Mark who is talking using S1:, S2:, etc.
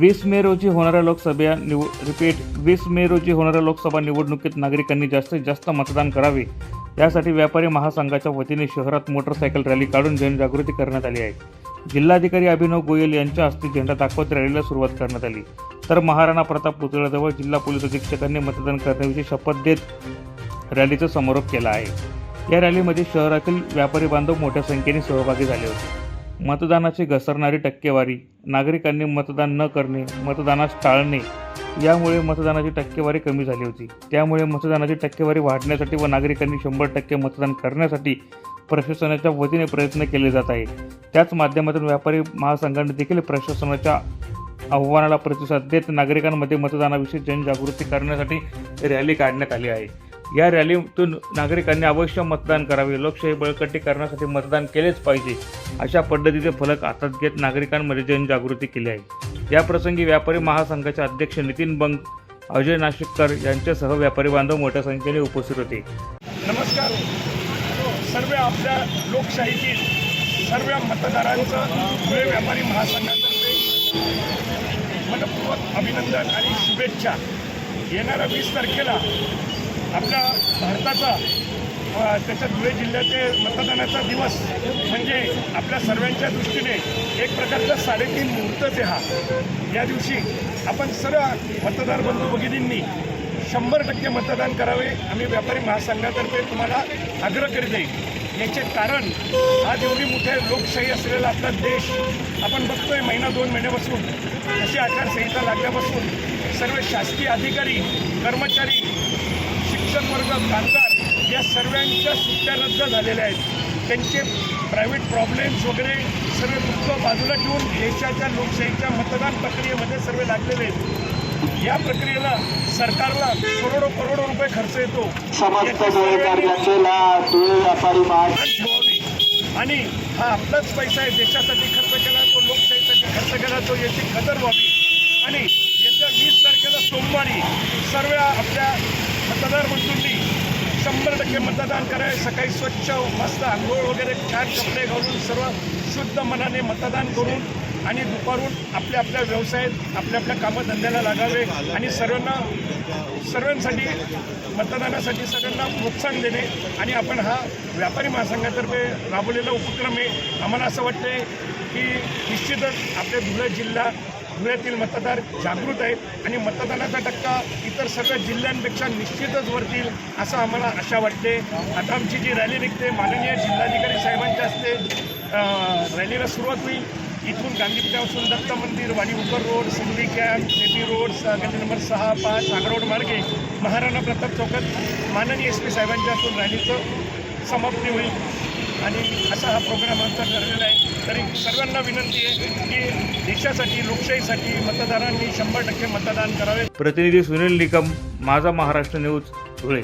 S1: वीस मे रोजी होणाऱ्या लोकसभा निव रिपीट वीस मे रोजी होणाऱ्या लोकसभा निवडणुकीत नागरिकांनी जास्तीत जास्त मतदान करावे. यासाठी व्यापारी महासंघाच्या वतीने शहरात मोटरसायकल रॅली काढून जनजागृती करण्यात आली आहे. जिल्हाधिकारी अभिनव गोयल यांच्या हस्ते झेंडा दाखवत रॅलीला सुरुवात करण्यात आली. तर महाराणा प्रताप पुतळ्याजवळ जिल्हा पोलीस अधीक्षकांनी मतदान करण्याविषयी शपथ देत रॅलीचा समारोप केला आहे. या रॅलीमध्ये शहरातील व्यापारी बांधव मोठ्या संख्येने सहभागी झाले होते. मतदानाची घसरणारी टक्केवारी. नागरिकांनी मतदान न करणे मतदानास टाळणे यामुळे मतदानाची टक्केवारी कमी झाली होती. त्यामुळे मतदानाची टक्केवारी वाढण्यासाठी व नागरिकांनी शंभर टक्के मतदान करण्यासाठी प्रशासनाच्या वतीने प्रयत्न केले जात आहे त्याच माध्यमातून व्यापारी महासंघाने देखील प्रशासनाच्या आव्हानाला प्रतिसाद देत नागरिकांमध्ये मतदानाविषयी जनजागृती करण्यासाठी रॅली काढण्यात आली आहे. या रॅलीतून नागरिकांनी अवश्य मतदान करावे. लोकशाही बळकटी करण्यासाठी मतदान केलेच पाहिजे अशा पद्धतीचे फलक हातात घेत नागरिकांमध्ये जनजागृती केली आहे. याप्रसंगी व्यापारी महासंघाचे अध्यक्ष नितीन बंग अजय नाशिककर यांच्यासह व्यापारी बांधव मोठ्या संख्येने उपस्थित होते.
S2: नमस्कार. सर्व आपल्या लोकशाहीतील सर्व मतदारांचं धुळे व्यापारी महासंघातर्फे मनपूर्वक अभिनंदन आणि शुभेच्छा. येणाऱ्या वीस तारखेला आपल्या भारताचा त्याच्या धुळे जिल्ह्याचे मतदानाचा दिवस म्हणजे आपल्या सर्वांच्या दृष्टीने एक प्रकारचा साडेतीन मुहूर्तच आहे हा. या दिवशी आपण सर्व मतदार बंधू भगिनींनी शंभर टक्के मतदान करावे. आम्ही व्यापारी महासंघातर्फे तुम्हाला आग्रह करीत आहे. याचे कारण आज एवढी मोठ्या लोकशाही असलेला आपला देश आपण बघतोय महिना दोन महिन्यापासून अशी आचारसंहिता लागल्यापासून सर्व शासकीय अधिकारी कर्मचारी शिक्षक वर्ग कामगार या सर्वांच्या सुट्ट्या रद्द झालेल्या आहेत. त्यांचे प्रायव्हेट प्रॉब्लेम्स वगैरे सर्व दुःख बाजूला ठेवून देशाच्या लोकशाहीच्या मतदान प्रक्रियेमध्ये सर्व लागलेले आहेत. या प्रक्रियेला सरकारला करोडो करोडो रुपये खर्च येतो. ठेवावी आणि हा आपलाच पैसा आहे. देशासाठी खर्च केला तो लोकशाहीसाठी खर्च केला तो याची कदर व्हावी. आणि येत्या वीस तारखेला सोमवारी सर्व आपल्या मतदार बंधूंनी शंभर टक्के मतदान करायचं सकाळी स्वच्छ मस्त आंघोळ वगैरे छान कपडे घालून सर्व शुद्ध मनाने मतदान करून आणि दुपारून आपल्या आपल्या व्यवसायात आपल्या आपल्या कामधंद्याला लागावे आणि सर्वांना सर्वांसाठी मतदानासाठी सगळ्यांना प्रोत्साहन देणे. आणि आपण हा व्यापारी महासंघातर्फे राबवलेला उपक्रम आहे. आम्हाला असं वाटतंय की निश्चितच आपल्या धुळे जिल्हा धुळ्यातील मतदार जागृत आहेत आणि मतदानाचा टक्का इतर सगळ्या जिल्ह्यांपेक्षा निश्चितच वरतील असं आम्हाला आशा वाटते. आता आमची जी रॅली निघते माननीय जिल्हाधिकारी साहेबांच्या हस्ते रॅलीला सुरुवात होईल. इथून गांधीपीठापासून Datta Mandir Wadi road Sindhi camp JP road स- गल्ली नंबर सहा पाच आगरोड मार्गे महाराणा प्रताप चौकात माननीय एस पी साहेबांच्या हातून रॅलीचं समाप्ती होईल. आणि असा हा प्रोग्राम आमचा ठरलेला आहे. तरी सर्वांना विनंती आहे की देशासाठी लोकशाहीसाठी मतदारांनी शंभर टक्के मतदान करावे.
S1: प्रतिनिधी सुनील निकम माझा महाराष्ट्र न्यूज धुळे.